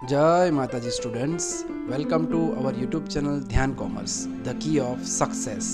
જય માતાજી students welcome to our YouTube channel Dhyan commerce the key of success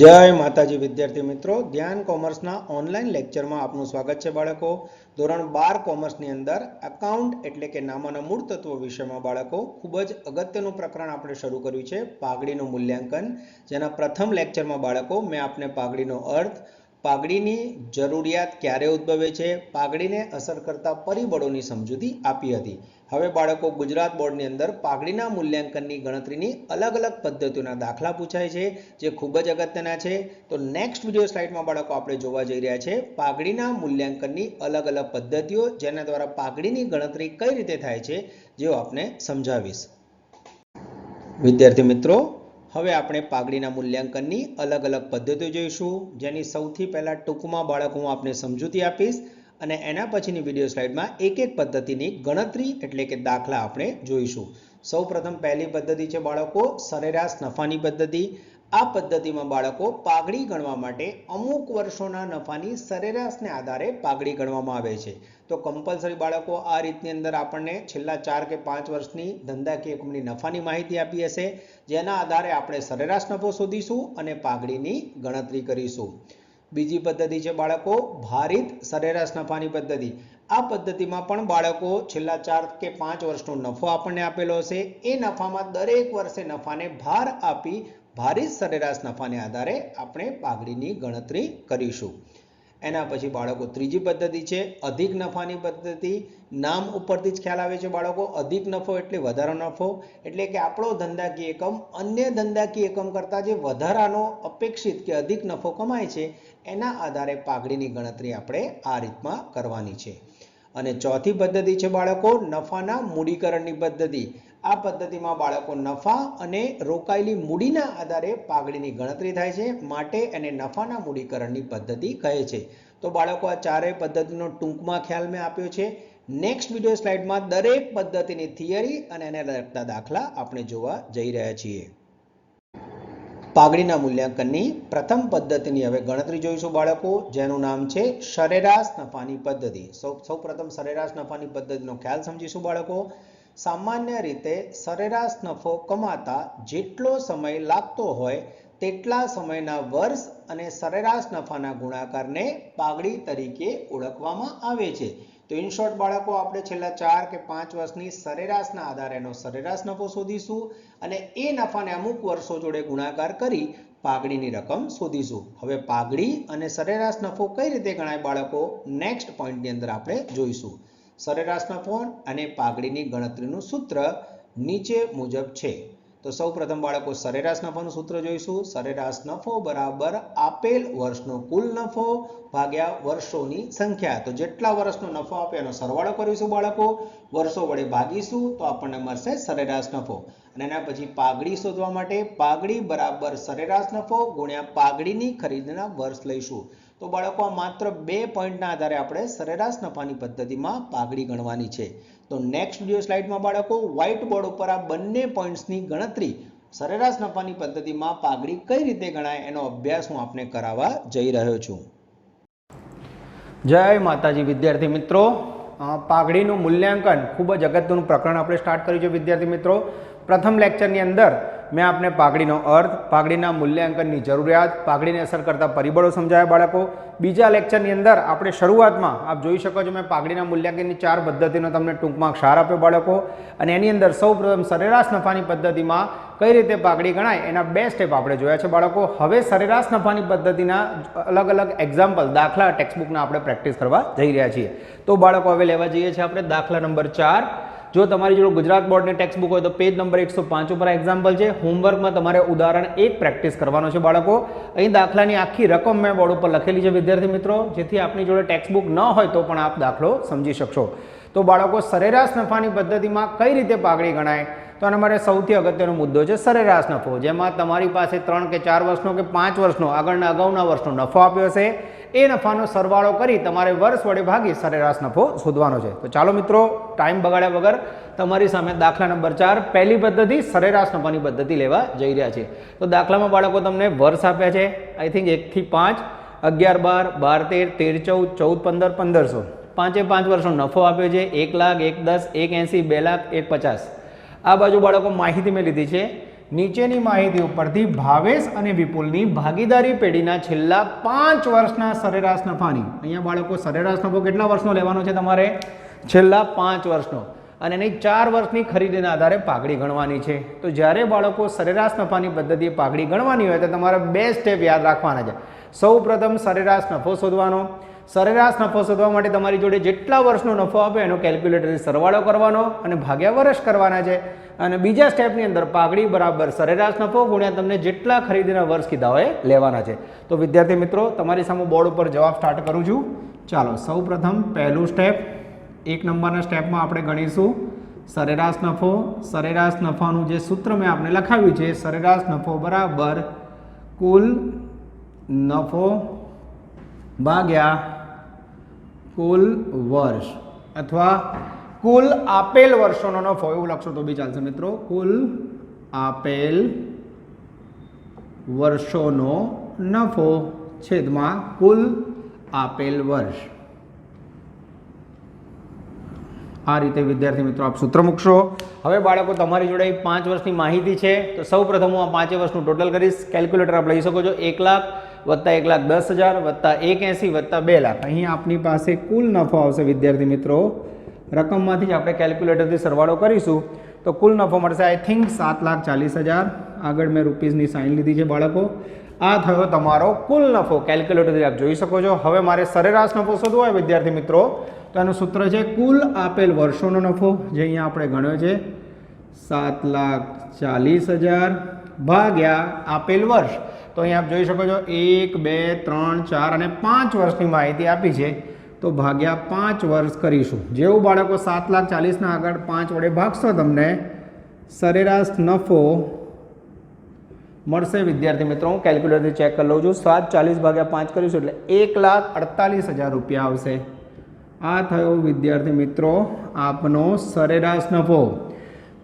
જય માતાજી વિદ્યાર્થી મિત્રો ધ્યાન કોમર્સના ઓનલાઈન લેક્ચરમાં આપનું સ્વાગત છે બાળકો. ધોરણ બાર કોમર્સની અંદર એકાઉન્ટ એટલે કે નામાના મૂળ તત્વો વિષયમાં બાળકો, ખૂબ જ અગત્યનું પ્રકરણ આપણે શરૂ કર્યું છે, પાઘડીનું મૂલ્યાંકન. જેના પ્રથમ લેક્ચરમાં બાળકો, મેં આપને પાઘડીનો અર્થ પાઘડીની જરૂરિયાત ક્યારે ઉદ્ભવે છે? પાઘડીને અસર કરતા પરિબળોની સમજૂતી આપી હતી. હવે બાળકો ગુજરાત બોર્ડની અંદર પાઘડીના મૂલ્યાંકનની ગણતરીની અલગ અલગ પદ્ધતિઓના દાખલા પૂછાય છે, જે ખૂબ જ અગત્યના છે. તો નેક્સ્ટ વીડિયો સ્લાઇડમાં બાળકો આપણે જોવા જઈ રહ્યા છે, પાઘડીના મૂલ્યાંકનની અલગ અલગ પદ્ધતિઓ, જેના દ્વારા પાઘડીની ગણતરી કઈ રીતે થાય છે, જેઓ આપને સમજાવીશ. વિદ્યાર્થી મિત્રો હવે આપણે પાઘડીના મૂલ્યાંકનની અલગ અલગ પદ્ધતિઓ જોઈશું. જેની સૌથી પહેલાં ટૂંકમાં બાળક હું આપને સમજૂતી આપીશ અને એના પછીની વીડિયો સ્લાઇડમાં એક એક પદ્ધતિની ગણતરી એટલે કે દાખલા આપણે જોઈશું. સૌ પહેલી પદ્ધતિ છે બાળકો સરેરાશ નફાની પદ્ધતિ. આ પદ્ધતિમાં બાળકો પાઘડી ગણવા માટે અમુક વર્ષોના નફાની સરેરાશને આધારે પાઘડી ગણવામાં આવે છે. તો કમ્પલસરી બાળકો આ રીતની અંદર આપણને છેલ્લા ચાર કે પાંચ વર્ષની ધંધાકીય કંપની નફાની માહિતી આપી હશે, જેના આધારે આપણે સરેરાશ નફો શોધીશું અને પાઘડીની ગણતરી કરીશું. બીજી પદ્ધતિ છે બાળકો, ભારિત સરેરાશ નફાની પદ્ધતિ. આ પદ્ધતિમાં પણ બાળકો છેલ્લા ચાર કે પાંચ વર્ષનો નફો આપણને આપેલો હશે. એ નફામાં દરેક વર્ષે નફાને ભાર આપી ભારિત સરેરાશ નફાને આધારે આપણે પાઘડીની ગણતરી કરીશું. એના પછી બાળકો ત્રીજી પદ્ધતિ છે, અધિક નફાની પદ્ધતિ. નામ ઉપરથી જ ખ્યાલ આવે છે બાળકો, અધિક નફો એટલે વધારો નફો. એટલે કે આપણો ધંધાકીય એકમ અન્ય ધંધાકીય એકમ કરતાં જે વધારાનો અપેક્ષિત કે અધિક નફો કમાય છે, એના આધારે પાઘડીની ગણતરી આપણે આ રીતમાં કરવાની છે. અને ચોથી પદ્ધતિ છે બાળકો, નફાના મૂડીકરણની પદ્ધતિ. આ પદ્ધતિમાં બાળકો નફા અને રોકાયેલી મૂડીના આધારે પાઘડીની ગણતરી થાય છે. માટે એને નફાના મૂડીકરણની પદ્ધતિ કહે છે. તો બાળકો, આ ચારેય પદ્ધતિનો ટૂંકમાં ખ્યાલ મેં આપ્યો છે. નેક્સ્ટ વીડિયો સ્લાઇડમાં દરેક પદ્ધતિની થિયરી અને એને લગતા દાખલા આપણે જોવા જઈ રહ્યા છીએ. પાઘડીના મૂલ્યાંકનની પ્રથમ પદ્ધતિની હવે ગણતરી જોઈશું બાળકો, જેનું નામ છે સરેરાશ નફાની પદ્ધતિ. સૌ સૌ પ્રથમ સરેરાશ નફાની પદ્ધતિનો ખ્યાલ સમજીશું બાળકો. સામાન્ય રીતે સરેરાશ નફો કમાતા જેટલો સમય લાગતો હોય તેટલા સમયના વર્ષ અને સરેરાશ નફાના ગુણાકારને પાઘડી તરીકે ઓળખવામાં આવે છે. તો ઇન શોર્ટ બાળકો, આપણે છેલ્લા ચાર કે પાંચ વર્ષની સરેરાશના આધારે એનો સરેરાશ નફો શોધીશું અને એ નફાને અમુક વર્ષો જોડે ગુણાકાર કરી પાઘડીની રકમ શોધીશું. હવે પાઘડી અને સરેરાશ નફો કઈ રીતે ગણાય બાળકો? નેક્સ્ટ પોઈન્ટની અંદર આપણે જોઈશું. સરેરાશ કોણ અને પાઘડીની ગણતરીનું સૂત્ર નીચે મુજબ છે. તો સૌ પ્રથમ બાળકો સરેરાશ નફાનું સૂત્ર જોઈશું. સરેરાશ નફો બરાબર આપેલ વર્ષનો કુલ નફો ભાગ્યા વર્ષોની સંખ્યા. તો જેટલા વર્ષનો નફો આપે એનો સરવાળો કરીશું બાળકો. વર્ષો વડે ભાગીશું તો આપણને મળશે સરેરાશ નફો અને એના પછી પાઘડી શોધવા માટે પાઘડી બરાબર સરેરાશ નફો ગુણ્યા પાઘડીની ખરીદના વર્ષ લઈશું. તો બાળકો માત્ર બે પોઈન્ટના આધારે આપણે સરેરાશ નફાની પદ્ધતિમાં પાઘડી ગણવાની છે. તો નેક્સ્ટ વીડિયો સ્લાઇડમાં બાળકો વ્હાઇટ બોર્ડ ઉપર આ બંને પોઈન્ટ્સની ગણતરી સરેરાશ નફાની પદ્ધતિમાં પાઘડી કઈ રીતે ગણાય એનો અભ્યાસ હું આપને કરાવવા જઈ રહ્યો છું. જય માતાજી, વિદ્યાર્થી મિત્રો. પાઘડીનું મૂલ્યાંકન ખૂબ જ અગત્યનું પ્રકરણ આપણે સ્ટાર્ટ કર્યું છે, વિદ્યાર્થી મિત્રો. પ્રથમ લેક્ચરની અંદર મેં આપને પાઘડીનો અર્થ, પાઘડીના મૂલ્યાંકનની જરૂરિયાત, પાઘડીને અસર કરતા પરિબળો સમજાયા બાળકો. બીજા લેક્ચરની અંદર આપણે શરૂઆતમાં, આપ જોઈ શકો છો મેં પાઘડીના મૂલ્યાંકનની ચાર પદ્ધતિનો તમને ટૂંકમાં ક્ષાર આપ્યો બાળકો. અને એની અંદર સૌપ્રથમ સરેરાશ નફાની પદ્ધતિમાં કઈ રીતે પાઘડી ગણાય, એના બે સ્ટેપ આપણે જોયા છે બાળકો. હવે સરેરાશ નફાની પદ્ધતિના અલગ અલગ એક્ઝામ્પલ દાખલા ટેક્સ્ટબુકના આપણે પ્રેક્ટિસ કરવા જઈ રહ્યા છીએ. તો બાળકો, હવે લેવા જઈએ છીએ આપણે દાખલા નંબર ચાર. જો તમારી જોડે ગુજરાત બોર્ડની ટેક્સ્ટ બુક હોય તો પેજ નંબર એકસો પાંચ ઉપર એક્ઝામ્પલ છે. હોમવર્કમાં તમારે ઉદાહરણ એક પ્રેક્ટિસ કરવાનો છે બાળકો. અહીં દાખલાની આખી રકમ મેં બોર્ડ ઉપર લખેલી છે વિદ્યાર્થી મિત્રો. જેથી આપની જોડે ટેક્સ્ટ બુક ન હોય તો પણ આપ દાખલો સમજી શકશો. તો બાળકો સરેરાશ નફાની પદ્ધતિમાં કઈ રીતે પાઘડી ગણાય? તો આના માટે સૌથી અગત્યનો મુદ્દો છે સરેરાશ નફો. જેમાં તમારી પાસે ત્રણ કે ચાર વર્ષનો કે પાંચ વર્ષનો, આગળના અગાઉના વર્ષનો નફો આપ્યો હશે. એ નફાનો સરવાળો કરી તમારે વર્ષ વડે ભાગી સરેરાશ નફો શોધવાનો છે. તો ચાલો મિત્રો, ટાઈમ બગાડ્યા વગર તમારી સામે દાખલા નંબર ચાર, પહેલી પદ્ધતિ, સરેરાશ નફાની પદ્ધતિ લેવા જઈ રહ્યા છે તો દાખલામાં બાળકો તમને વર્ષ આપ્યા છે. આઈ થિંક એકથી પાંચ, અગિયાર બાર બાર તેર તેર ચૌદ ચૌદ પંદર, પંદરસો. પાંચે પાંચ વર્ષનો નફો આપ્યો છે. એક લાખ, એક દસ, એક એંસી, બે લાખ, એક પચાસ. આ બાજુ બાળકો માહિતી મેં લીધી છે. નીચેની માહિતી ઉપરથી ભાવેશ અને વિપુલની ભાગીદારી પેઢીના છેલ્લા પાંચ વર્ષના સરેરાશ નફાની. અહીંયા બાળકો સરેરાશ નફો કેટલા વર્ષનો લેવાનો છે તમારે? છેલ્લા પાંચ વર્ષનો. અને એની ચાર વર્ષની ખરીદીના આધારે પાઘડી ગણવાની છે. તો જ્યારે બાળકો સરેરાશ નફાની પદ્ધતિએ પાઘડી ગણવાની હોય તો તમારે બે સ્ટેપ યાદ રાખવાના છે. સૌ પ્રથમ સરેરાશ નફો શોધવાનો. સરેરાશ નફો શોધવા માટે તમારી જોડે જેટલા વર્ષનો નફો આપે એનો કેલ્ક્યુલેટરથી સરવાળો કરવાનો અને ભાગ્યા વર્ષ કરવાના છે. અને બીજા સ્ટેપની અંદર પાઘડી બરાબર સરેરાશ નફો ગુણ્યા તમને જેટલા ખરીદીના વર્ષ કીધા હોય લેવાના છે. તો વિદ્યાર્થી મિત્રો, તમારી સામે બોર્ડ ઉપર જવાબ સ્ટાર્ટ કરું છું. ચાલો, સૌપ્રથમ પહેલું સ્ટેપ એક નંબરના સ્ટેપમાં આપણે ગણીશું. સરેરાશ નફો, સરેરાશ નફાનું જે સૂત્ર મેં આપણે લખાવ્યું છે, સરેરાશ નફો બરાબર કુલ નફો ભાગ્યા કુલ વર્ષ અથવા કુલ આપેલ વર્ષોનો નફો એવું લખશો તો બી ચાલશે મિત્રો. કુલ આપેલ વર્ષોનો નફો છેદમાં કુલ આપેલ વર્ષ. આ રીતે વિદ્યાર્થી મિત્રો આપ સૂત્ર મૂકશો. હવે બાળકો, તમારી જોડે પાંચ વર્ષની માહિતી છે. તો સૌ પ્રથમ હું આ પાંચે વર્ષનું ટોટલ કરીશ. કેલ્ક્યુલેટર આપ લઈ શકો છો. એક લાખ વત્તા એક લાખ દસ હજાર, વત્તા એક એંસી વત્તા બે લાખ. અહીં આપની પાસે કુલ નફો આવશે, વિદ્યાર્થી મિત્રો. રકમમાંથી જ આપણે કેલ્ક્યુલેટરથી સરવાળો કરીશું. તો કુલ નફો મળશે આઈ થિંક સાત લાખ ચાલીસ હજાર. આગળ મેં રૂપીઝની સાઇન લીધી છે બાળકો. આ થયો તમારો કુલ નફો. કેલ્ક્યુલેટરથી આપ જોઈ શકો છો. હવે મારે સરેરાશ નફો શોધવો હોય, વિદ્યાર્થી મિત્રો. તો એનું સૂત્ર છે, કુલ આપેલ વર્ષોનો નફો, જે અહીંયા આપણે ગણ્યો છે. સાત લાખ ચાલીસ હજાર ભાગ્યા આપેલ વર્ષ. તો અહીંયા આપ જોઈ શકો છો, એક, બે, ત્રણ, ચાર અને પાંચ વર્ષની માહિતી આપી છે. તો ભાગ્યા પાંચ વર્ષ કરીશું. જેવું બાળકો સાત લાખ ચાલીસના આગળ પાંચ વડે ભાગશો, તમને સરેરાશ નફો મળશે. વિદ્યાર્થી મિત્રો, હું કેલ્ક્યુલેટરથી ચેક કરી લઉં છું. સાત ચાલીસ ભાગ્યા પાંચ કરીશું એટલે એક લાખ અડતાલીસ હજાર રૂપિયા આવશે. આ થયો વિદ્યાર્થી મિત્રો આપનો સરેરાશ નફો.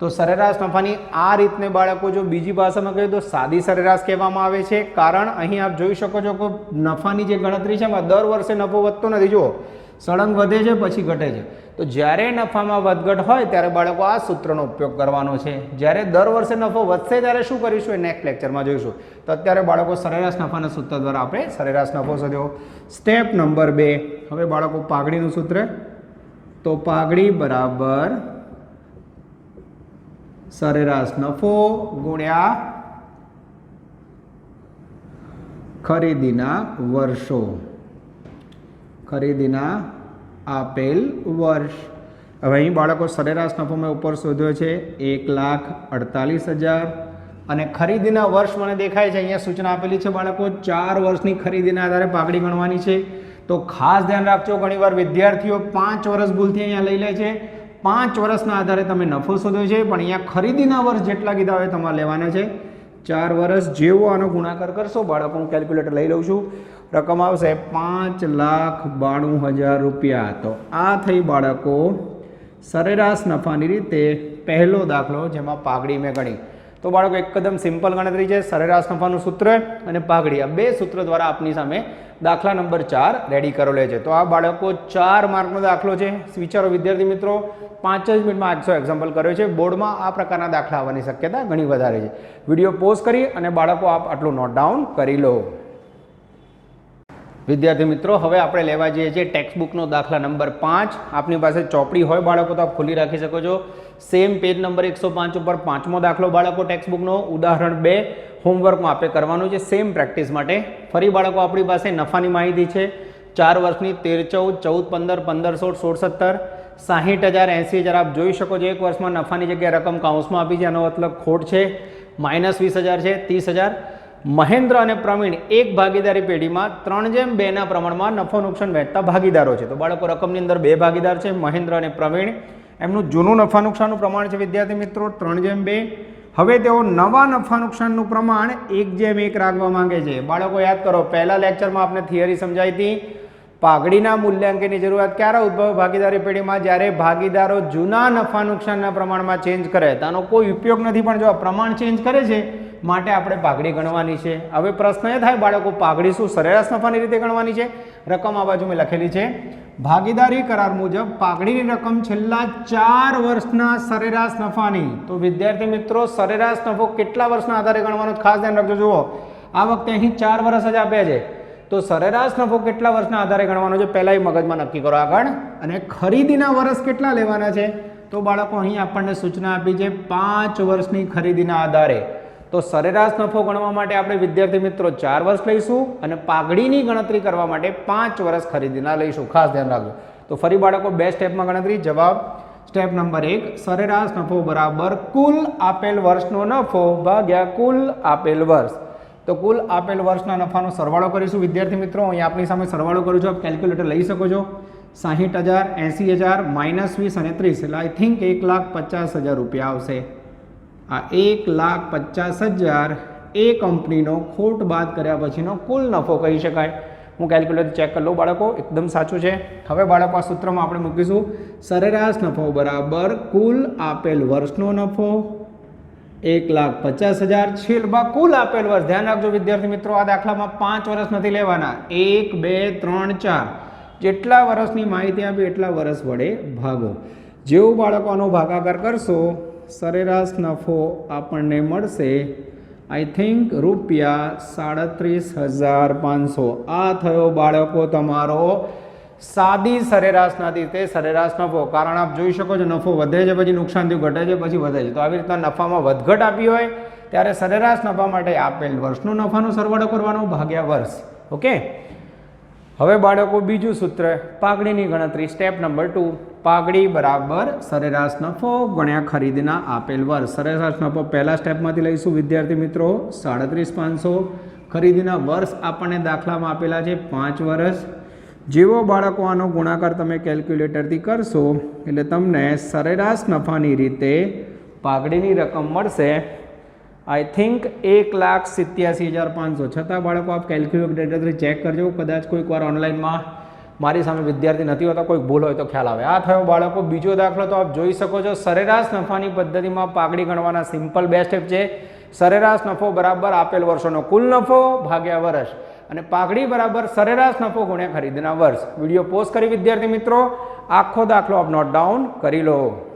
તો સરેરાશ નફાની આ રીતને બાળકો જો બીજી ભાષામાં કહીએ તો સાદી સરેરાશ કહેવામાં આવે છે. કારણ અહીં આપ જોઈ શકો છો કે નફાની જે ગણતરી છે એમાં દર વર્ષે નફો વધતો નથી. જુઓ, સળંગ વધે છે, પછી ઘટે છે. તો જ્યારે નફામાં વધઘટ હોય ત્યારે બાળકો આ સૂત્રનો ઉપયોગ કરવાનો છે. જ્યારે દર વર્ષે નફો વધશે ત્યારે શું કરીશું? એ નેક્સ્ટ લેક્ચરમાં જોઈશું. તો અત્યારે બાળકો સરેરાશ નફાના સૂત્ર દ્વારા આપણે સરેરાશ નફો શોધ્યો. સ્ટેપ નંબર બે. હવે બાળકો પાઘડીનું સૂત્ર. તો પાઘડી બરાબર સરેરાશ નફો ગુણ્યા ખરીદીના વર્ષો. ખરીદીના આપેલ વર્ષ. હવે અહીં બાળકો સરેરાશ નફો મેં ઉપર શોધ્યો છે, એક લાખ અડતાલીસ હજાર. અને ખરીદીના વર્ષ મને દેખાય છે, અહીંયા સૂચના આપેલી છે બાળકો, ચાર વર્ષની ખરીદીના આધારે પાઘડી ગણવાની છે. તો ખાસ ધ્યાન રાખજો, ઘણીવાર વિદ્યાર્થીઓ પાંચ વર્ષ ભૂલથી અહીંયા લઈ લે છે. પાંચ વર્ષના આધારે તમે નફો શોધ્યો છે, પણ અહીંયા ખરીદીના વર્ષ જેટલા કીધા હોય તમારે લેવાના છે. ચાર વર્ષ જેવો આનો ગુણાકાર કરશો, બાળકો, હું કેલ્ક્યુલેટર લઈ લઉં છું. રકમ આવશે પાંચ લાખ બાણું હજાર રૂપિયા. તો આ થઈ બાળકો સરેરાશ નફાની રીતે પહેલો દાખલો, જેમાં પાઘડી મેં ગણી. તો બાળકો એકદમ સિમ્પલ ગણતરી છે, સરેરાશ નફાનું સૂત્ર અને પાઘડી. આ બે સૂત્ર દ્વારા આપની સામે દાખલા નંબર ચાર રેડી કરેલો છે. તો આ બાળકો ચાર માર્કનો દાખલો છે. વિચારો વિદ્યાર્થી મિત્રો, પાંચ જ મિનિટમાં આઠસો એક્ઝામ્પલ કર્યો છે. બોર્ડમાં આ પ્રકારના દાખલા આવવાની શક્યતા ઘણી વધારે છે. વીડિયો પોઝ કરી અને બાળકો આપ આટલું નોટ ડાઉન કરી લો. વિદ્યાર્થી મિત્રો, હવે આપણે લેવા જઈએ છીએ ટેક્સ્ટબુકનો દાખલા નંબર પાંચ. આપની પાસે ચોપડી હોય બાળકો, તો આપ ખુલ્લી રાખી શકો છો. સેમ પેજ નંબર એકસો પાંચ ઉપર પાંચમો દાખલો બાળકો ટેક્સ્ટબુકનો ઉદાહરણ બે હોમવર્કમાં આપણે કરવાનું છે સેમ પ્રેક્ટિસ માટે. ફરી બાળકો, આપણી પાસે નફાની માહિતી છે. ચાર વર્ષની તેર ચૌદ ચૌદ પંદર પંદર સોળ સોળ સત્તર, સાહીઠ હજાર, એંસી હજાર, આપ જોઈ શકો છો એક વર્ષમાં નફાની જગ્યાએ રકમ કાઉન્સમાં આપી છે. એનો મતલબ ખોટ છે. માઇનસ વીસ હજાર છે, ત્રીસ હજાર. મહેન્દ્ર અને પ્રવીણ એક ભાગીદારી પેઢીમાં ત્રણ જેમ બેના પ્રમાણમાં નફો નુકસાન વહેંચતા ભાગીદારો છે. તો બાળકો, રકમની અંદર બે ભાગીદાર છે, મહેન્દ્ર અને પ્રવીણ. એમનું જૂનું નફા નુકસાનનું પ્રમાણ છે, વિદ્યાર્થી મિત્રો, ત્રણ જેમ બે. હવે તેઓ નવા નફા નુકસાનનું પ્રમાણ એક જેમ એક રાખવા માંગે છે. બાળકો, યાદ કરો, પહેલા લેક્ચરમાં આપણે થિયરી સમજાવી હતી. પાઘડીના મૂલ્યાંકનની જરૂરિયાત ક્યારે ઉદભવ? ભાગીદારી પેઢીમાં જ્યારે ભાગીદારો જૂના નફા નુકસાનના પ્રમાણમાં ચેન્જ કરે, તો કોઈ ઉપયોગ નથી. પણ જો આ પ્રમાણ ચેન્જ કરે છે માટે આપણે પાઘડી ગણવાની છે. હવે પ્રશ્ન એ થાય, બાળકો, પાઘડી શું સરેરાશ નફાની રીતે ગણવાની છે? રકમ આ બાજુ મેં લખેલી છે. ભાગીદારી કરાર મુજબ પાઘડીની રકમ છેલ્લા ચાર વર્ષના સરેરાશ નફાની. તો વિદ્યાર્થી મિત્રો, સરેરાશ નફો કેટલા વર્ષના આધારે ગણવાનો ખાસ ધ્યાન રાખજો, જુઓ. આ વખતે અહીં ચાર વર્ષ જ આપ્યા છે. તો સરેરાશ નફો કેટલા વર્ષના આધારે ગણવાનો છે? પહેલા મગજમાં નક્કી કરો આગળ. અને ખરીદીના વર્ષ કેટલા લેવાના છે? તો બાળકો, અહીં આપણને સૂચના આપી છે, પાંચ વર્ષની ખરીદીના આધારે. તો સરેરાશ નફો ગણવા માટે આપણે વિદ્યાર્થી મિત્રો ચાર વર્ષ લઈશું અને પાઘડીની ગણતરી કરવા માટે પાંચ વર્ષ ખરીદીના લઈશું. ખાસ ધ્યાન રાખજો. તો ફરી બાળકો, બે સ્ટેપમાં ગણતરી. જવાબ, સ્ટેપ નંબર એક, સરેરાશ નફો બરાબર કુલ આપેલ વર્ષનો નફો ભાગ્યા કુલ આપેલ વર્ષ. તો કુલ આપેલ વર્ષના નફાનો સરવાળો કરીશું. વિદ્યાર્થી મિત્રો, અહીં આપની સામે સરવાળો કરું છું. આપ કેલ્ક્યુલેટર લઈ શકો છો. સાહીઠ હજાર એંસી હજાર માઇનસ વીસ અને ત્રીસ. એટલે આઈ થિંક એક લાખ પચાસ હજાર રૂપિયા આવશે. આ એક લાખ પચાસ હજાર એ કંપનીનો ખોટ બાદ કર્યા પછીનો કુલ નફો કહી શકાય. હું કેલ્ક્યુલેટર ચેક કરી લઉં બાળકો, એકદમ સાચું છે. હવે બાળકો, આ સૂત્રમાં આપણે મૂકીશું. સરેરાશ નફો બરાબર કુલ આપેલ વર્ષનો નફો એક લાખ પચાસ હજાર. છેલ્લા કુલ આપેલ વર્ષ, ધ્યાન રાખજો વિદ્યાર્થી મિત્રો, આ દાખલામાં પાંચ વર્ષ નથી લેવાના. એક, બે, ત્રણ, ચાર. જેટલા વર્ષની માહિતી આપી, એટલા વર્ષ વડે ભાગો. જેવું બાળકો આનો ભાગાકાર કરશો સરેરાશ નફો આપણને મળશે. આઈ થિંક રૂપિયા સાડત્રીસ હજાર પાંચસો. આ થયો બાળકો તમારો સાદી સરેરાશના રીતે સરેરાશ નફો. કારણ આપ જોઈ શકો છો, નફો વધે છે, પછી નુકસાન થયું, ઘટે છે, પછી વધે છે. તો આવી રીતના નફામાં વધઘટ આપી હોય, ત્યારે સરેરાશ નફા માટે આપેલ વર્ષનો નફાનો સરવાળો કરવાનો, ભાગ્યા વર્ષ. ઓકે હવે બાળકો, બીજું સૂત્ર. પાઘડીની ગણતરી સ્ટેપ નંબર ટુ પાઘડી બરાબર સરેરાશ નફો ગણ્યા ખરીદના આપેલ વર્ષ સરેરાશ નફો પહેલા સ્ટેપમાંથી લઈશું, વિદ્યાર્થી મિત્રો. સાડત્રીસ પાંચસો. ખરીદીના વર્ષ આપણને દાખલામાં આપેલા છે પાંચ વર્ષ જેવો બાળકો આનો ગુણાકાર તમે કેલ્ક્યુલેટરથી કરશો, એટલે તમને સરેરાશ નફાની રીતે પાઘડીની રકમ મળશે. આઈ થિંક એક લાખ સિત્યાસી હજાર પાંચસો. છતાં બાળકો, આપ કેલ્ક્યુલેટરથી ચેક કરજો. કદાચ કોઈક વાર ઓનલાઈનમાં મારી સામે વિદ્યાર્થી નથી હોતા કોઈક ભૂલ હોય તો ખ્યાલ આવે. આ થયો બાળકો. બીજો દાખલો તો આપ જોઈ શકો છો. સરેરાશ નફાની પદ્ધતિમાં પાકડી ગણવાના સિમ્પલ બે સ્ટેપ છે. સરેરાશ નફો બરાબર આપેલ વર્ષોનો કુલ નફો ભાગ્યા વર્ષ. અને પાઘડી બરાબર સરેરાશ નફો ગુણ્યા ખરીદના વર્ષ. વીડિયો પોસ્ટ કરી વિદ્યાર્થી મિત્રો. આખો દાખલો આપ નોટ ડાઉન કરી લો.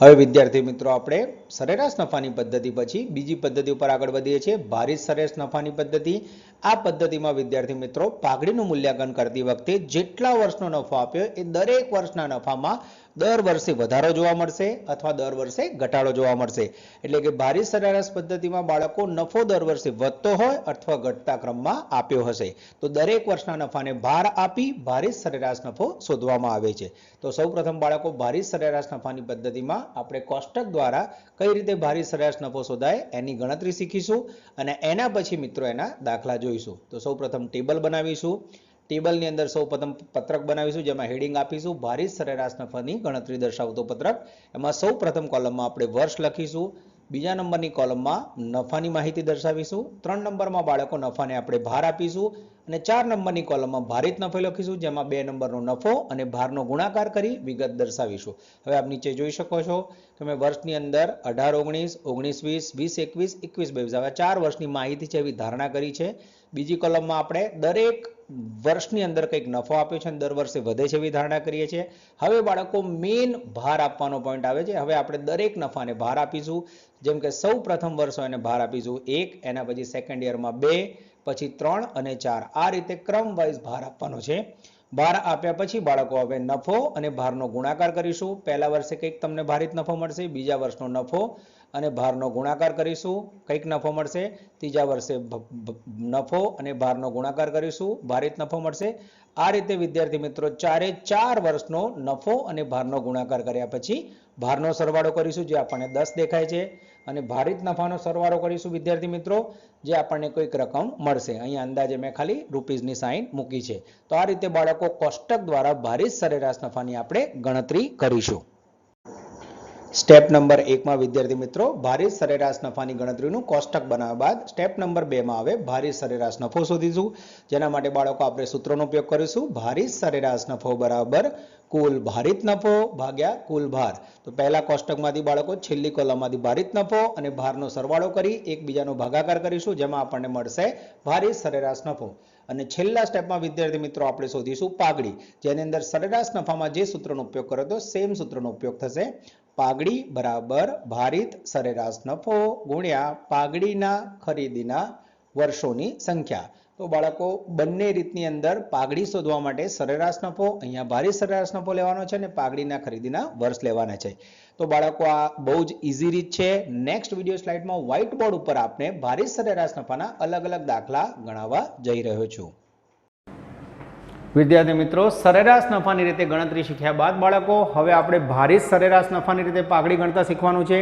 હવે વિદ્યાર્થી મિત્રો, આપણે સરેરાશ નફાની પદ્ધતિ પછી બીજી પદ્ધતિ ઉપર આગળ વધીએ છીએ. ભારિત સરેરાશ નફાની પદ્ધતિ. આ પદ્ધતિમાં વિદ્યાર્થી મિત્રો, પાઘડીનું મૂલ્યાંકન કરતી વખતે જેટલા વર્ષનો નફો આપ્યો એ દરેક વર્ષના નફામાં દર વર્ષે વધારો જોવા મળશે અથવા દર વર્ષે ઘટાડો જોવા મળશે. એટલે કે ભારી સરેરાશ પદ્ધતિમાં બાળકો નફો દર વર્ષે વધતો હોય અથવા ઘટતા ક્રમમાં આપ્યો હશે. તો દરેક વર્ષના નફાને ભાર આપી ભારી સરેરાશ નફો શોધવામાં આવે છે. તો સૌપ્રથમ બાળકો ભારી સરેરાશ નફાની પદ્ધતિમાં આપણે કોષ્ટક દ્વારા કઈ રીતે ભારી સરેરાશ નફો શોધાય એની ગણતરી શીખીશું અને એના પછી મિત્રો એના દાખલા જોઈશું. તો સૌપ્રથમ ટેબલ બનાવીશું. ટેબલની અંદર સૌ પ્રથમ પત્રક બનાવીશું, જેમાં હેડિંગ આપીશું ભારિત સરેરાશ નફાની ગણતરી દર્શાવતો પત્રક. એમાં સૌ પ્રથમ કોલમમાં આપણે વર્ષ લખીશું, બીજા નંબરની કોલમમાં નફાની માહિતી દર્શાવીશું, ત્રણ નંબરમાં બાળકો નફાને આપણે ભાર આપીશું, અને ચાર નંબરની કોલમમાં ભારિત નફો લખીશું, જેમાં બે નંબરનો નફો અને ભારનો ગુણાકાર કરી વિગત દર્શાવીશું. હવે આપ નીચે જોઈ શકો છો કે મેં વર્ષની અંદર અઢાર, ઓગણીસ ઓગણીસ, વીસ વીસ, એકવીસ એકવીસ, બાવીસ, આવા ચાર વર્ષની માહિતી છે એવી ધારણા કરી છે. બીજી કોલમમાં આપણે દરેક વર્ષની અંદર કંઈક નફો આપ્યો છે અને દર વર્ષે વધે છે એવી ધારણા કરીએ છીએ. હવે બાળકો મેઇન ભાર આપવાનો પોઈન્ટ આવે છે. હવે આપણે દરેક નફાને ભાર આપીશું. જેમ કે સૌ પ્રથમ વર્ષ એને ભાર આપીશું. એક, એના પછી સેકન્ડ યરમાં બે, પછી ત્રણ અને ચાર. આ રીતે ક્રમ વાઇઝ ભાર આપવાનો છે. ભાર આપ્યા પછી બાળકો હવે નફો અને ભારનો ગુણાકાર કરીશું. પહેલા વર્ષે કંઈક તમને ભારિત નફો મળશે, બીજા વર્ષનો નફો અને ભારનો ગુણાકાર કરીશું. કંઈક નફો મળશે. ત્રીજા વર્ષે નફો અને ભારનો ગુણાકાર કરીશું. ભારિત નફો મળશે. આ રીતે વિદ્યાર્થી મિત્રો ચારે ચાર વર્ષનો નફો અને ભારનો ગુણાકાર કર્યા પછી ભારનો સરવાળો કરીશું, જે આપણને દસ દેખાય છે. અને ભારિત નફાનો સરવાળો કરીશું વિદ્યાર્થી મિત્રો, જે આપણને કોઈક રકમ મળશે. અહીંયા અંદાજે મેં ખાલી રૂપીઝની સાઇન મૂકી છે. તો આ રીતે બાળકો કોષ્ટક દ્વારા ભારિત સરેરાશ નફાની આપણે ગણતરી કરીશું. સ્ટેપ નંબર એકમાં, વિદ્યાર્થી મિત્રો, ભારે સરેરાશ નફાની ગણતરીનું કોષ્ટક બનાવ્યા બાદ સ્ટેપ નંબર બેમાં આવે ભારે સરેરાશ નફો શોધીશું. જેના માટે બાળકો આપણે સૂત્રનો ઉપયોગ કરીશું. ભારે સરેરાશ નફો બરાબર કુલ ભારિત નફો ભાગ્યા કુલ ભાર. તો પહેલા કોષ્ટકમાંથી બાળકો છેલ્લી કોલમમાંથી ભારિત નફો અને ભારનો સરવાળો કરી એકબીજાનો ભાગાકાર કરીશું, જેમાં આપણને મળશે ભારે સરેરાશ નફો. અને છેલ્લા સ્ટેપમાં, વિદ્યાર્થી મિત્રો, આપણે શોધીશું પાઘડી. જેની અંદર સરેરાશ નફામાં જે સૂત્રનો ઉપયોગ કર્યો હતો સેમ સૂત્રનો ઉપયોગ થશે. પાઘડી બરાબર ભારિત સરેરાશ નફો ગુણ્યા પાઘડીના ખરીદીના વર્ષોની સંખ્યા. તો બાળકો, બંને રીતની અંદર પાઘડી શોધવા માટે સરેરાશ નફો, અહીંયા ભારિત સરેરાશ નફો લેવાનો છે અને પાઘડીના ખરીદીના વર્ષ લેવાના છે. તો બાળકો, આ બહુ જ ઇઝી રીત છે. નેક્સ્ટ વીડિયો સ્લાઇડમાં વ્હાઇટ બોર્ડ ઉપર આપણે ભારિત સરેરાશ નફાના અલગ અલગ દાખલા ગણાવવા જઈ રહ્યો છું. વિદ્યાર્થી મિત્રો, સરેરાશ નફાની રીતે ગણતરી શીખ્યા બાદ બાળકો, હવે આપણે ભારિત સરેરાશ નફાની રીતે પાઘડી ગણતા શીખવાનું છે.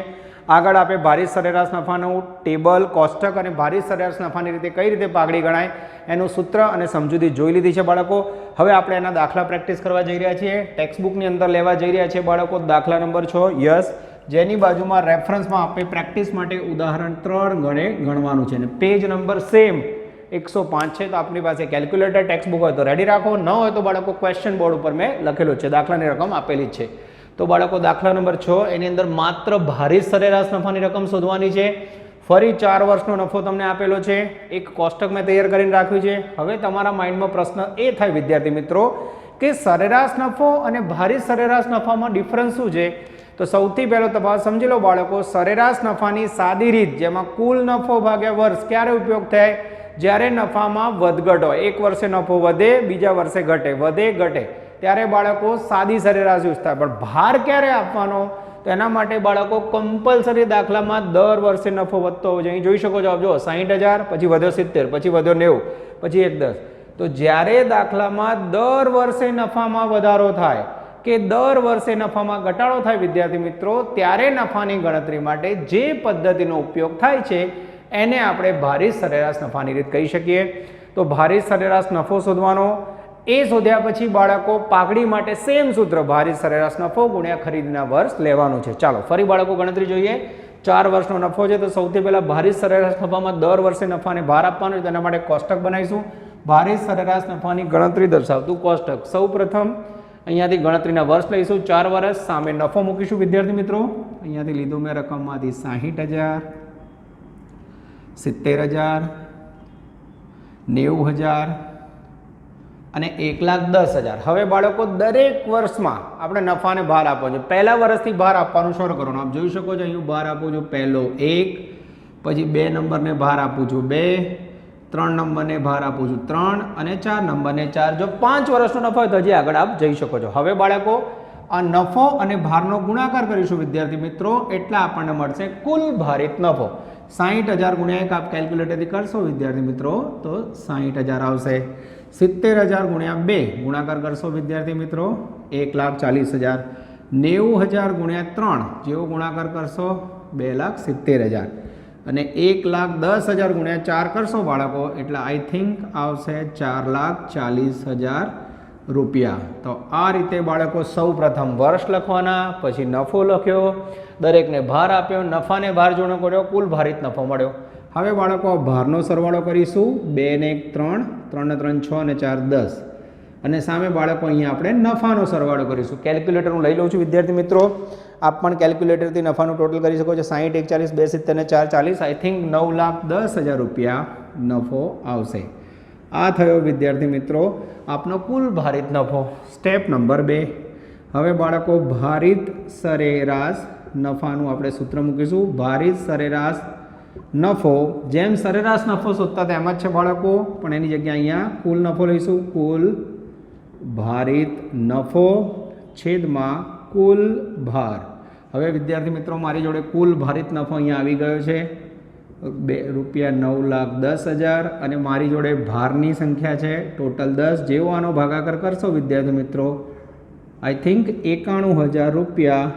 આગળ આપણે ભારિત સરેરાશ નફાનું ટેબલ, કોષ્ટક અને ભારિત સરેરાશ નફાની રીતે કઈ રીતે પાઘડી ગણાય એનું સૂત્ર અને સમજૂતી જોઈ લીધી છે બાળકો. હવે આપણે એના દાખલા પ્રેક્ટિસ કરવા જઈ રહ્યા છીએ. ટેક્સ્ટબુકની અંદર લેવા જઈ રહ્યા છીએ બાળકો. દાખલા નંબર છ, યસ. જેની બાજુમાં રેફરન્સમાં આપણે પ્રેક્ટિસ માટે ઉદાહરણ ત્રણ ગણે ગણવાનું છે અને પેજ નંબર સેમ એકસો પાંચ છે, તો આપણી પાસે કેલ્ક્યુલેટર ટેક્સ બુક હોય તો રેડી રાખો. ન હોય તો બાળકો ક્વેશ્ચન બોર્ડ ઉપર મેં લખેલું છે, દાખલાની રકમ આપેલી છે. તો બાળકો, દાખલા નંબર છ, એની અંદર માત્ર ભારે સરેરાશ નફાની રકમ શોધવાની છે. ફરી ચાર વર્ષનો નફો તમને આપેલો છે. એક કોષ્ટક મેં તૈયાર કરીને રાખ્યું છે. હવે તમારા માઇન્ડમાં પ્રશ્ન એ થાય, વિદ્યાર્થી મિત્રો, કે સરેરાશ નફો અને ભારી સરેરાશ નફામાં ડિફરન્સ શું છે? તો સૌથી પહેલો તફાવત સમજી લો બાળકો, સરેરાશ નફાની સાદી રીત, જેમાં કુલ નફો ભાગ્યા વર્ષ ક્યારે ઉપયોગ થાય? જ્યારે નફામાં વધઘટ હોય, એક વર્ષે નફો વધે, બીજા વર્ષે ઘટે, વધે, ઘટે, ત્યારે બાળકો સાદી સરેરાશ યુઝ થાય. પણ ભાર ક્યારે આપવાનો? તો એના માટે બાળકો કમ્પલસરી દાખલામાં દર વર્ષે નફો વધતો હોય અહીં જોઈ શકો છો આપજો સાહીઠ હજાર, પછી વધ્યો સિત્તેર, પછી વધ્યો નેવું, પછી એક દસ. તો જ્યારે દાખલામાં દર વર્ષે નફામાં વધારો થાય કે દર વર્ષે નફામાં ઘટાડો થાય, વિદ્યાર્થી મિત્રો, ત્યારે નફાની ગણતરી માટે જે પદ્ધતિનો ઉપયોગ થાય છે એને આપણે ભારે સરેરાશ નફાની રીત કહી શકીએ. તો ભારે સરેરાશ નફો શોધવાનો, એ શોધ્યા પછી બાળકો પાઘડી માટે સેમ સૂત્ર, ભારે સરેરાશ નફો ગુણ્યા ખરીદીના વર્ષ લેવાનું છે. ચાલો, ફરી બાળકો ગણતરી જોઈએ. ચાર વર્ષનો નફો છે, તો સૌથી પહેલાં ભારે સરેરાશ નફામાં દર વર્ષે નફાને ભાર આપવાનો છે, તેના માટે કોષ્ટક બનાવીશું. ભારે સરેરાશ નફાની ગણતરી દર્શાવતું કોષ્ટક. સૌ પ્રથમ અહીંયાથી ગણતરીના વર્ષ લઈશું. ચાર વર્ષ સામે નફો મૂકીશું, વિદ્યાર્થી મિત્રો. અહીંયાથી લીધું મેં રકમમાંથી સાહીઠ હજાર. સિત્તેર હજાર, નેવું હજાર અને એક લાખ દસ હજાર. હવે બાળકો, દરેક વર્ષમાં આપણે નફાને ભાર આપવો છે પહેલા વર્ષથી ભાર આપવાનું શરૂ કરવાનું આપ જોઈ શકો છો અહીં ભાર આપું છું. પહેલો એક, પછી બે નંબરને ભાર આપું છું. બે, ત્રણ નંબરને ભાર આપું છું. ત્રણ અને ચાર નંબરને ચાર. જો પાંચ વર્ષનો નફો હોય તો હજી આગળ આપ જઈ શકો છો. હવે બાળકો, આ નફો અને ભારનો ગુણાકાર કરીશું. વિદ્યાર્થી મિત્રો, એટલા આપણને મળશે કુલ ભારિત નફો. સાહીઠ હજાર ગુણ્યા એક આપ કેલ્ક્યુલેટરથી કરશો, વિદ્યાર્થી મિત્રો, તો સાહીઠ હજાર આવશે. સિત્તેર હજાર ગુણ્યા બે, ગુણાકાર કરશો, વિદ્યાર્થી મિત્રો, એક લાખ ચાલીસ હજાર. નેવું હજાર ગુણ્યા ત્રણ, જેવો ગુણાકાર કરશો, બે લાખ સિત્તેર હજાર. અને એક લાખ દસ હજાર ગુણ્યા ચાર કરશો બાળકો, એટલે આઈ થિંક આવશે ચાર લાખ ચાલીસ હજાર રૂપિયા. તો આ રીતે બાળકો સૌ વર્ષ લખવાના, પછી નફો લખ્યો દરેકને ભાર આપ્યો, નફાને ભાર જોડો કર્યો, કુલ ભારિત નફો મળ્યો. હવે બાળકો, ભારનો સરવાળો કરીશું. બે ને એક, ત્રણ ત્રણ ને ત્રણ, છ અને ચાર, દસ. અને સામે બાળકો, અહીંયા આપણે નફાનો સરવાળો કરીશું. કેલ્ક્યુલેટર હું લઈ લઉં છું, વિદ્યાર્થી મિત્રો. આપ પણ કેલ્ક્યુલેટરથી નફાનું ટોટલ કરી શકો છો. સાહીઠ એક ચાલીસ બે સિત્તેર ને ચાર, ચાલીસ. આઈ થિંક નવ લાખ દસ હજાર રૂપિયા નફો આવશે. આ થયો, વિદ્યાર્થી મિત્રો, આપનો કુલ ભારિત નફો. સ્ટેપ નંબર બે. હવે બાળકો, ભારિત સરેરાશ નફાનું આપણે સૂત્ર મૂકીશું. ભારિત સરેરાશ નફો, જેમ સરેરાશ નફો શોધતા તેમ જ છે બાળકો. પણ એની જગ્યાએ અહીંયા કુલ નફો લઈશું. કુલ ભારિત નફો છેદમાં કુલ ભાર. હવે વિદ્યાર્થી મિત્રો, મારી જોડે કુલ ભારિત નફો અહીંયા આવી ગયો છે. બે રૂપિયા નવ લાખ દસ હજાર અને મારી જોડે ભારની સંખ્યા છે. ટોટલ દસ. જેવો આનો ભાગાકાર કરશો વિદ્યાર્થી મિત્રો, આઈ થિંક એકાણું હજાર રૂપિયા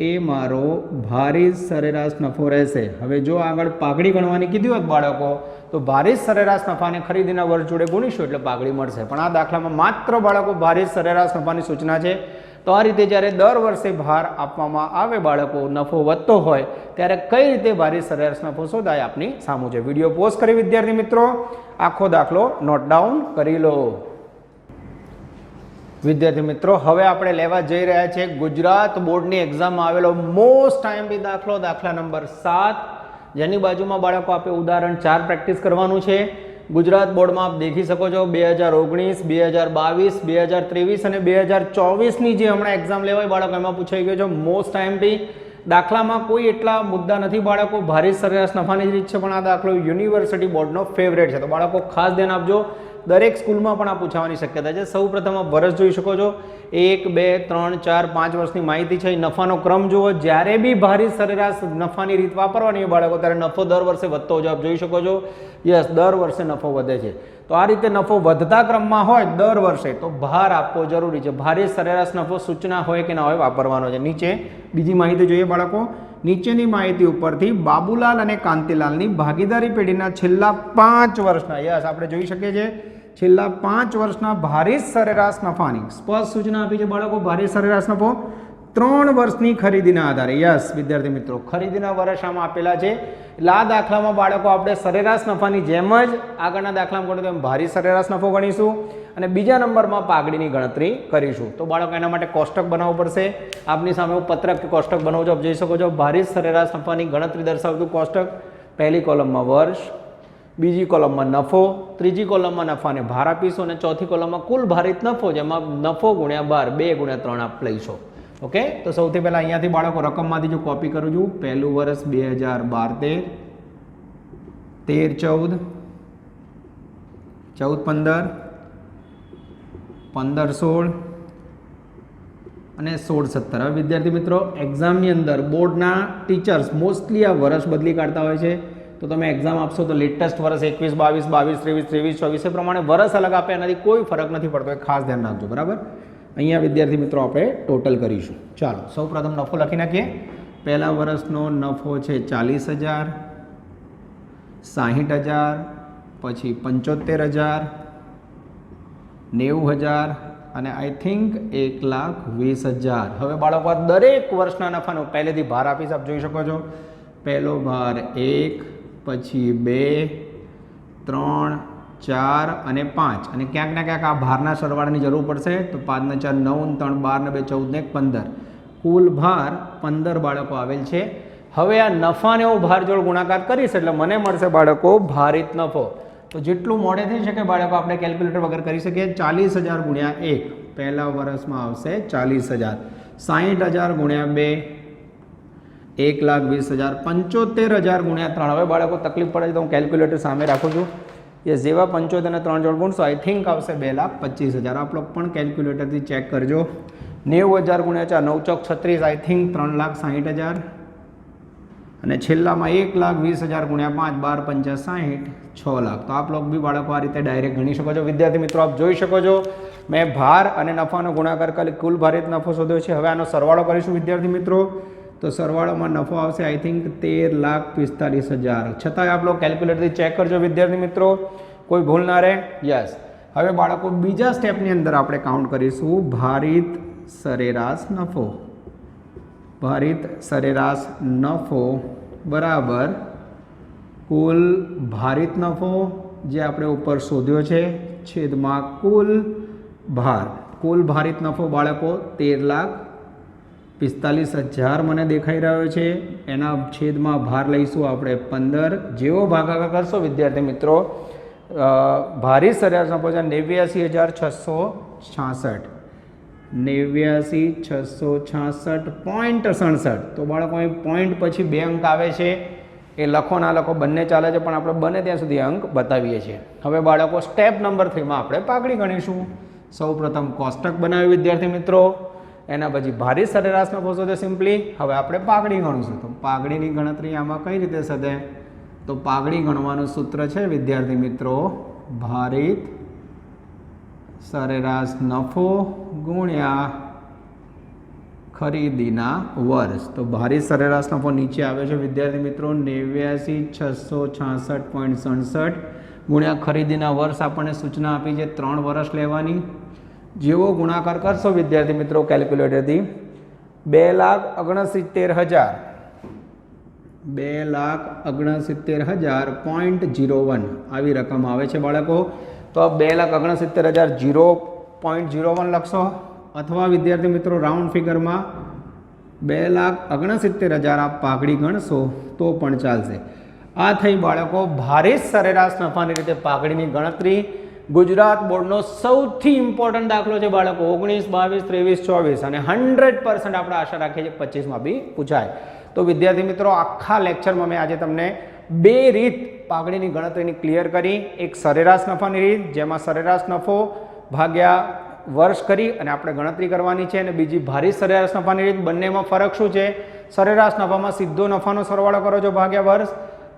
એ મારો ભારિત સરેરાશ નફો રહેશે. હવે જો આગળ પાઘડી ગણવાની કીધું હોત બાળકો, તો ભારે સરેરાશ નફાને ખરીદીના વર્ષ જોડે ગુણીશું એટલે પાઘડી મળશે. પણ આ દાખલામાં માત્ર બાળકો ભારે સરેરાશ નફાની સૂચના છે. તો આ રીતે જ્યારે દર વર્ષે ભાર આપવામાં આવે બાળકો, નફો વધતો હોય, ત્યારે કઈ રીતે ભારે સરેરાશ નફો શોધાય આપની સામું છે. વીડિયો પોસ્ટ કરી વિદ્યાર્થી મિત્રો, આખો દાખલો નોટ ડાઉન કરી લો. વિદ્યાર્થી મિત્રો, હવે આપણે લેવા જઈ રહ્યા છીએ ગુજરાત બોર્ડની એક્ઝામમાં આવેલો મોસ્ટ ટાઈમલી દાખલો, દાખલા નંબર સાત. જેની બાજુમાં બાળકો આપે ઉદાહરણ ચાર પ્રેક્ટિસ કરવાનું છે. ગુજરાત બોર્ડમાં આપ દેખી શકો છો બે હજાર ઓગણીસ, બે હજાર બાવીસ, બે હજાર ત્રેવીસ અને બે હજાર ચોવીસની જે હમણાં એક્ઝામ લેવાય બાળકો એમાં પૂછાઈ ગયો છે મોસ્ટ ટાઈમલી દાખલામાં કોઈ એટલા મુદ્દા નથી, બાળકો ભારે સરેરાશ નફાની રીત છે, પણ આ દાખલો યુનિવર્સિટી બોર્ડનો ફેવરેટ છે. તો બાળકો ખાસ ધ્યાન આપજો દરેક સ્કૂલમાં પણ આ પૂછાવાની શક્યતા છે. સૌ પ્રથમ વર્ષ જોઈ શકો છો. એક, બે, ત્રણ, ચાર, પાંચ વર્ષની માહિતી છે. નફાનો ક્રમ જુઓ. જ્યારે બી ભારી સરેરાશ નફાની રીત વાપરવાની બાળકો, ત્યારે નફો દર વર્ષે વધતો આપ જોઈ શકો છો. યસ, દર વર્ષે નફો વધે છે. તો આ રીતે નફો વધતા ક્રમમાં હોય દર વર્ષે, તો ભાર આપવો જરૂરી છે. ભારે સરેરાશ નફો સૂચના હોય કે ના હોય વાપરવાનો છે. નીચે બીજી માહિતી જોઈએ બાળકો. નીચેની માહિતી ઉપરથી બાબુલાલ અને કાંતિલાલની ભાગીદારી પેઢીના છેલ્લા પાંચ વર્ષના, યસ, આપણે જોઈ શકીએ છીએ. છેલ્લા પાંચ વર્ષના ભારે સરેરાશ નફાની સ્પષ્ટ સૂચના આપી છે બાળકો, ભારે સરેરાશ નફો ત્રણ વર્ષની ખરીદીના આધારે. યસ, વિદ્યાર્થી મિત્રો, ખરીદીના વર્ષ આમાં આપેલા છે. એટલે આ દાખલામાં બાળકો, આપણે સરેરાશ નફાની જેમ જ આગળના દાખલામાં ગણો તેમ ભારે સરેરાશ નફો ગણીશું અને બીજા નંબરમાં પાઘડીની ગણતરી કરીશું. તો બાળકો, એના માટે કોષ્ટક બનાવવું પડશે. આપની સામે હું પત્રક કે કોષ્ટક બનાવું છું. જોઈ શકો છો, ભારી સરેરાશ નફાની ગણતરી દર્શાવતું કોષ્ટક. પહેલી કોલમમાં વર્ષ બીજી કોલમમાં નફો, ત્રીજી કોલમમાં નફાને ભાર આપીશું અને ચોથી કોલમમાં કુલ ભારિત નફો, જેમાં નફો ગુણ્યા બાર, બે ગુણ્યા ત્રણ આપ લઈશો. ઓકે તો સૌથી પહેલાં અહીંયાથી બાળકો રકમમાંથી જો કોપી કરું છું. પહેલું વર્ષ બે હજાર બાર તેર તેર ચૌદ ચૌદ પંદર પંદર સોળ અને સોળ સત્તર. હવે વિદ્યાર્થી મિત્રો એક્ઝામની અંદર બોર્ડના ટીચર્સ મોસ્ટલી આ વર્ષ બદલી કાઢતા હોય છે. તો તમે એક્ઝામ આપશો તો લેટેસ્ટ વર્ષ એકવીસ, બાવીસ બાવીસ, ત્રેવીસ ત્રેવીસ, ચોવીસ, એ પ્રમાણે વર્ષ અલગ આપે, એનાથી કોઈ ફરક નથી પડતો. એ ખાસ ધ્યાન રાખજો, બરાબર? અહીંયા વિદ્યાર્થી મિત્રો આપણે ટોટલ કરીશું. ચાલો સૌ પ્રથમ નફો લખી નાખીએ. પહેલા વર્ષનો નફો છે ચાલીસ હજાર, સાહીઠ હજાર, પછી પંચોતેર હજાર, નેવું હજાર, અને આઈ થિંક એક લાખ વીસ હજાર. હવે બાળકો દરેક વર્ષના નફાનો પહેલેથી ભાર આપીશ, આપ જોઈ શકો છો. પહેલો ભાર એક પછી બે, ત્રણ, ચાર અને પાંચ. અને ક્યાંક ને ક્યાંક આ ભારના સરવાળાની જરૂર પડશે. તો પાંચને ચાર નવ ત્રણ બાર, ને બે ચૌદ, ને પંદર. કુલ ભાર પંદર બાળકો આવેલ છે. હવે આ નફાને હું ભાર જોડ ગુણાકાર કરીશ એટલે મને મળશે બાળકો ભારિત નફો. તો જેટલું મોડે થઈ શકે બાળકો, આપણે કેલ્ક્યુલેટર વગર કરી શકીએ. ચાલીસ હજાર ગુણ્યા એક. પહેલા વર્ષમાં આવશે ચાલીસ હજાર. સાહીઠ હજાર ગુણ્યા બે. એક લાખ વીસ હજાર પંચોતેર હજાર ગુણ્યા ત્રણ. હવે બાળકો તકલીફ પડે છે તો હું કેલ્ક્યુલેટર સામે રાખું છું એ જેવા પંચોતેર અને ત્રણ જોડ ગુણશો આઈ થિંક આવશે બે લાખ પચીસ હજાર. આપ લોકો પણ કેલ્ક્યુલેટરથી ચેક કરજો. નેવું હજાર ગુણ્યા ચાર, નવ ચોક છત્રીસ આઈ થિંક ત્રણ લાખ સાહીઠ હજાર. અને છેલ્લામાં એક લાખ વીસ હજાર ગુણ્યા પાંચ, બાર પંચા સાહીઠ, છ લાખ. તો આપ લોકો બી બાળકો આ રીતે ડાયરેક્ટ ગણી શકો છો. વિદ્યાર્થી મિત્રો, આપ જોઈ શકો છો, મેં ભાર અને નફાનો ગુણાકાર કરી, કુલ ભારિત નફો શોધ્યો છે. હવે આનો સરવાળો કરીશું વિદ્યાર્થી મિત્રો. તો સરવાળોમાં નફો આવશે આઈ થિંક તેર લાખ પિસ્તાલીસ હજાર. છતાંય આપ લોકો કેલ્ક્યુલેટરથી ચેક કરજો, વિદ્યાર્થી મિત્રો. કોઈ ભૂલ ના રહે? યસ હવે બાળકો, બીજા સ્ટેપની અંદર આપણે કાઉન્ટ કરીશું. ભારિત સરેરાશ નફો. ભારિત સરેરાશ નફો બરાબર કુલ ભારિત નફો જે આપણે ઉપર શોધ્યો છે, છેદમાં કુલ ભાર. કુલ ભારિત નફો બાળકો, તેર લાખ પિસ્તાલીસ હજાર મને દેખાઈ રહ્યો છે. એના છેદમાં ભાર લઈશું આપણે પંદર. જેવો ભાગાકાર કરશો, વિદ્યાર્થી મિત્રો ભારી સરેરાશ છે નેવ્યાસી હજાર છસો છાસઠ. નેવ્યાસી છસો છાસઠ પોઈન્ટ સડસઠ. તો બાળકો, અહીં પોઈન્ટ પછી બે અંક આવે છે. એ લખો ના લખો, બંને ચાલે છે, પણ આપણે બને ત્યાં સુધી અંક બતાવીએ છીએ. હવે બાળકો સ્ટેપ નંબર થ્રીમાં આપણે પાકડી ગણીશું. સૌ પ્રથમ કોષ્ટક બનાવ્યું, વિદ્યાર્થી મિત્રો. એના પછી ભારી સરેરાશમાં નફો તો સિમ્પલી હવે આપણે પાઘડી ગણીશું તો પાઘડીની ગણતરી આમાં કઈ રીતે થશે તો પાઘડી ગણવાનું સૂત્ર છે, વિદ્યાર્થી મિત્રો, ભારિત સરેરાશ નફો ગુણ્યા ખરીદીના વર્ષ. તો ભારી સરેરાશ નફો નીચે આવે છે, વિદ્યાર્થી મિત્રો, નેવ્યાસી, છસો છાસઠ પોઈન્ટ સડસઠ ગુણ્યા ખરીદીના વર્ષ આપણને સૂચના આપી છે, ત્રણ વર્ષ લેવાની. જેવો ગુણાકાર કરશો, વિદ્યાર્થી મિત્રો કેલ્ક્યુલેટરથી બે લાખ ઓગણસિત્તેર હજાર. બે લાખ ઓગણસિત્તેર હજાર પોઈન્ટ જીરો વન આવી રકમ આવે છે બાળકો. તો બે લાખ ઓગણસિત્તેર હજાર જીરો પોઈન્ટ જીરો વન લખશો. અથવા વિદ્યાર્થી મિત્રો રાઉન્ડ ફિગરમાં બે લાખ ઓગણસિત્તેર હજાર આપ પાઘડી ગણશો તો પણ ચાલશે. આ થઈ બાળકો, ભારે સરેરાશ નફાની રીતે પાઘડીની ગણતરી. ગુજરાત બોર્ડનો સૌથી ઇમ્પોર્ટન્ટ દાખલો છે બાળકો. ઓગણીસ, બાવીસ, ત્રેવીસ, ચોવીસ અને હંડ્રેડ પર્સન્ટ આપણે આશા રાખીએ છીએ પચીસમાં બી પૂછાય. તો વિદ્યાર્થી મિત્રો, આખા લેક્ચરમાં મેં આજે તમને બે રીત પાઘડીની ગણતરીની ક્લિયર કરી. એક સરેરાશ નફાની રીત, જેમાં સરેરાશ નફો ભાગ્યા વર્ષ કરી અને આપણે ગણતરી કરવાની છે અને બીજી ભારી સરેરાશ નફાની રીત, બંનેમાં ફરક શું છે? સરેરાશ નફામાં સીધો નફાનો સરવાળો કરો છો ભાગ્યા વર્ષ.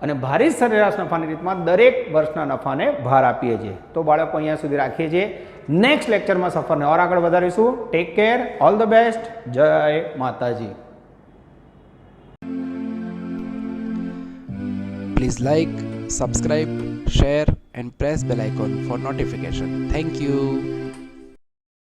અને ભારે સરેરાશ નફાની રીતમાં દરેક વર્ષના નફાને ભાર આપીએ છીએ. તો બાળકો અહીંયા સુધી રાખીએ છીએ. નેક્સ્ટ લેક્ચરમાં સફરને ઓર આગળ વધારીશું. Take care all the best જય માતાજી. Please like, subscribe, share and press bell icon for notification. Thank you.